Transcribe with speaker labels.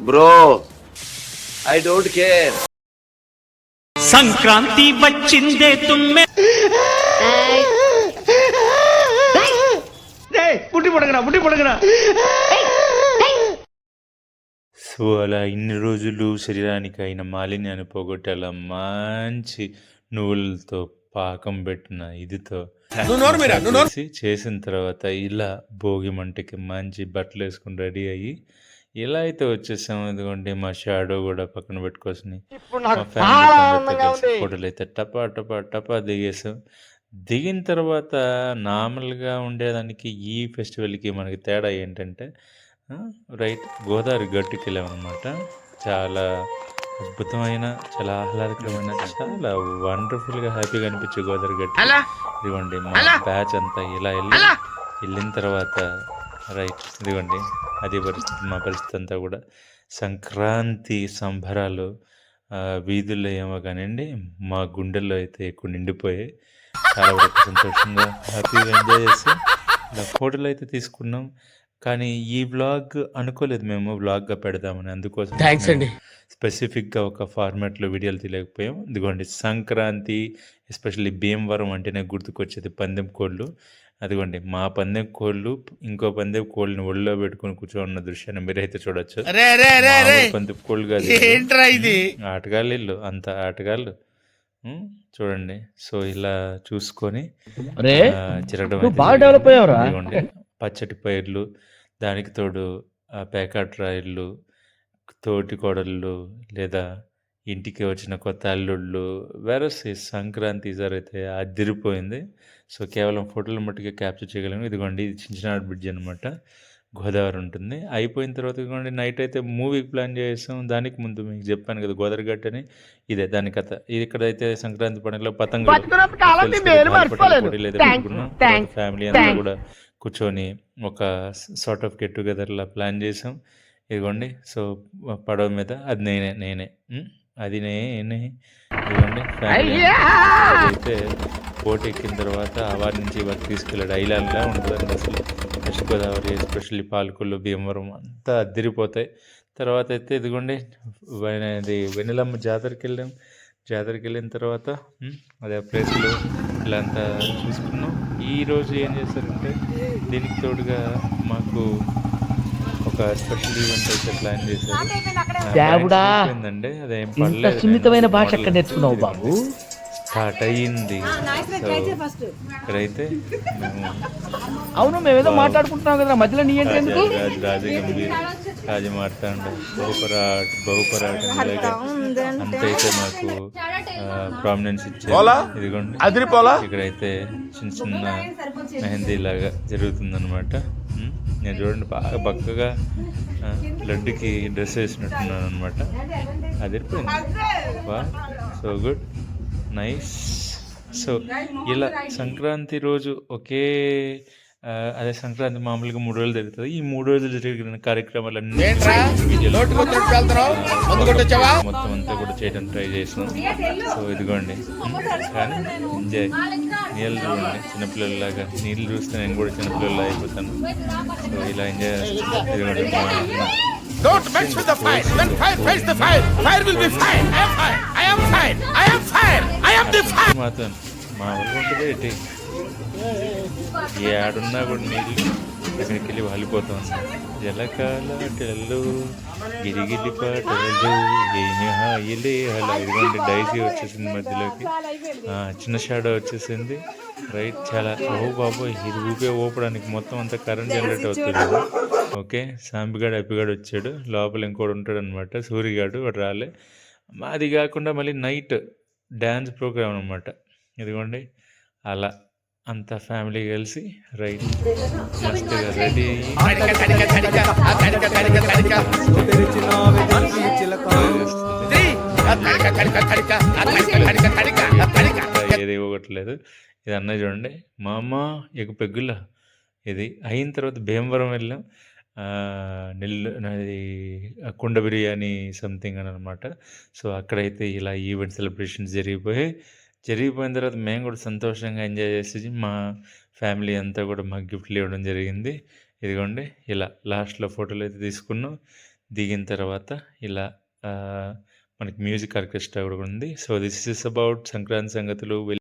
Speaker 1: Bro I don't care
Speaker 2: Sankranti వచ్చిందే తుమ్మె.
Speaker 3: పుట్టి పడగరా పుట్టి పడగరా.
Speaker 4: సో అలా ఇన్ని రోజులు శరీరానికి అయిన మాలిన్యాన్ని పోగొట్టేలా మంచి నువ్వులతో పాకం పెట్టిన ఇదితో. చేసి చేసిన తర్వాత ఇలా భోగి మంటకి మంచి బట్టలు వేసుకుని రెడీ అయ్యి ఇలా అయితే వచ్చేసాము ఎందుకంటే మా షాడో కూడా పక్కన కలిసి ఫోటోలు అయితే టపా టపా టపా దిగేసాం. దిగిన తర్వాత నార్మల్గా ఉండేదానికి ఈ ఫెస్టివల్కి మనకి తేడా ఏంటంటే రైట్ గోదావరి గట్టుకి వెళ్ళామన్నమాట చాలా అద్భుతమైన చాలా ఆహ్లాదకరమైన చాలా వండర్ఫుల్గా హ్యాపీగా అనిపించే గోదావరి గట్టు. ఇదిగోండి మా బ్యాచ్ అంతా ఇలా వెళ్ళి వెళ్ళిన తర్వాత రైట్. ఇదిగోండి. అదే పరిస్థితి మా పరిస్థితి అంతా కూడా సంక్రాంతి సంబరాలు వీధుల్లో ఏమో కానివ్వండి మా గుండెల్లో అయితే ఎక్కువ నిండిపోయాయి చాలా వరకు సంతోషంగా హ్యాపీగా ఎంజాయ్ చేసి ఇలా ఫోటోలు అయితే తీసుకున్నాం. కానీ ఈ వ్లాగ్ అనుకోలేదు మేము వ్లాగ్గా పెడదామని. అందుకోసం
Speaker 3: థ్యాంక్స్ అండి.
Speaker 4: స్పెసిఫిక్గా ఒక ఫార్మాట్లో వీడియోలు తీయలేకపోయాం ఇదిగోండి సంక్రాంతి ఎస్పెషల్లీ భీమవరం అంటేనే గుర్తుకొచ్చేది పందెం కోళ్ళు. అదిగోండి మా పందెం కోళ్ళు ఇంకో పందెం కోళ్ళని ఒళ్ళో పెట్టుకొని కూర్చోన్న దృశ్యాన్ని మీరైతే చూడొచ్చు పందెం కోళ్ళు కాదు ఇది.
Speaker 3: ఏంట్రా ఇది
Speaker 4: ఆటగాళ్ళు ఇల్లు అంత ఆటగాళ్ళు? చూడండి సో ఇలా చూసుకొని
Speaker 3: బాగా. డెవలప్ అయ్యావురా.
Speaker 4: పచ్చటి పైర్లు దానికి తోడు ఆ పేకాట్ రాయిళ్ళు తోటి కోడళ్ళు లేదా ఇంటికి వచ్చిన కొత్త అల్లుళ్ళు వెరస్ సంక్రాంతి ఈసారి అయితే అదిరిపోయింది. సో కేవలం ఫోటోలు మట్టుకే క్యాప్చర్ చేయగలను ఇదిగోండి ఇది చిన్ననాడు బ్రిడ్జ్ అనమాట గోదావరి ఉంటుంది. అయిపోయిన తర్వాత ఇదిగోండి నైట్ అయితే మూవీకి ప్లాన్ చేసాం దానికి ముందు మీకు చెప్పాను కదా గోదావరి గట్టు అని ఇదే దాని కథ. ఇది ఇక్కడైతే సంక్రాంతి పండుగలో పతంగులు ఫ్యామిలీ అంతా కూడా కూర్చొని ఒక సార్ట్ ఆఫ్ గెట్ టుగెదర్ లా ప్లాన్ చేసాం. ఇదిగోండి సో పడవ మీద. అది నేనే నేనే. అది నేనే అయితే బోట్ ఎక్కిన తర్వాత వారి నుంచి వారు తీసుకెళ్ళాడు ఐలాండ్లా ఉంటుందండి అసలు. వెస్ట్ గోదావరి ఎస్పెషల్లీ పాలకొల్లు భీమవరం అంతా అద్దరిపోతాయి. తర్వాత అయితే ఇదిగోండి ఇది వెన్నెలమ్మ జాతరకి వెళ్ళాం జాతరకి వెళ్ళిన తర్వాత అదే ప్లేస్లో ఇలా అంతా చూసుకున్నాం ఈరోజు ఏం చేశారంటే దీనికి తోడుగా మాకు ఒక స్పెషల్ ఈవెంట్ అయితే ప్లాన్ చేశారు.
Speaker 3: దేవుడా!
Speaker 4: అదేం
Speaker 3: ఇంత సున్నితమైన
Speaker 4: నేను
Speaker 3: భాష ఎక్కడ నేర్చుకున్నావు బాబు?
Speaker 4: స్టార్ట్ అయ్యింది సో ఇక్కడైతే మేము
Speaker 3: అవును మేమేదో మాట్లాడుకుంటున్నాం కదా మధ్యలో నీ ఏంటి ఎందుకు?
Speaker 4: రాజ రాజమార్తాండ బహుపరాట్ బహుపరాట్ అంతైతే మాకు ప్రామినెన్స్ ఇచ్చారు ఇదిగోండి.
Speaker 1: అదిరిపోలా?
Speaker 4: ఇక్కడైతే చిన్న చిన్న మెహందీ లాగా జరుగుతుందన్నమాట. నేను చూడండి బాగా బక్కగా లడ్డుకి డ్రెస్ వేసినట్టున్నాను అనమాట అదిరిపోయింది. వా సో గుడ్. నైస్ సో ఇలా సంక్రాంతి రోజు ఒకే అదే సంక్రాంతి మామూలుగా మూడు రోజులు జరుగుతుంది. ఈ మూడు రోజులు జరిగిన కార్యక్రమాలన్నీ వీడియోలో మొత్తం అంతా కూడా చేయడానికి ట్రై చేసినాం. సో ఇదిగోండి. ఉమ్, కానీ ఎంజాయ్ నీళ్ళు చూడండి. చిన్నపిల్లలాగా నీళ్ళు చూస్తే నేను కూడా చిన్నపిల్లలా అయిపోతాను. సో ఇలా ఎంజాయ్ ఇదిగోండి.
Speaker 5: Don't mess with the fire. When fire face the fire, fire will be fire. I am fire. I am fire. I am fire.
Speaker 4: మాత్రం మా ఊరు ఉంటుంది ఏంటి? ఏడున్నా కూడా నీళ్ళు ఎక్కడికి వెళ్ళి వాలిపోతాం. టెల్లు గిరిగిరి పాటలు ఏమి హాయిలే అలా ఇదిగోండి డైజీ వచ్చేసింది మధ్యలోకి. చిన్న షాడో వచ్చేసింది. రైట్ చాలా ఓ బాబోయ్ ఇది ఊపే ఓపడానికి మొత్తం అంతా కరెంట్ జనరేట్ అవుతుంది. ఓకే సాంబిగాడు అప్పిగాడు వచ్చాడు. లోపల ఇంకోటి ఉంటాడు అనమాట సూర్యగాడు వాడు రాలే. అది కాకుండా మళ్ళీ నైట్ డ్యాన్స్ ప్రోగ్రామ్ అనమాట ఇదిగోండి అలా అంత ఫ్యామిలీ కలిసి రైట్ మస్తుగా రెడీ ఏది ఇవ్వట్లేదు ఇది అన్నది చూడండి మా అమ్మ ఎగు పెగ్గుల. ఇది అయిన తర్వాత భీమవరం వెళ్ళాం. నెల్లు అది కుండ బిర్యానీ సంథింగ్ అని అనమాట. సో అక్కడైతే ఇలా ఈవెంట్ సెలబ్రేషన్స్ జరిగిపోయాయి. జరిగిపోయిన తర్వాత మేము కూడా సంతోషంగా ఎంజాయ్ చేసేసి మా ఫ్యామిలీ అంతా కూడా మాకు గిఫ్ట్లు ఇవ్వడం జరిగింది. ఇదిగోండి ఇలా లాస్ట్లో ఫోటోలు అయితే తీసుకున్నాం. దిగిన తర్వాత ఇలా మనకి మ్యూజిక్ ఆర్కెస్ట్రా కూడా ఉంది. So this is about Sankranti సంగతులు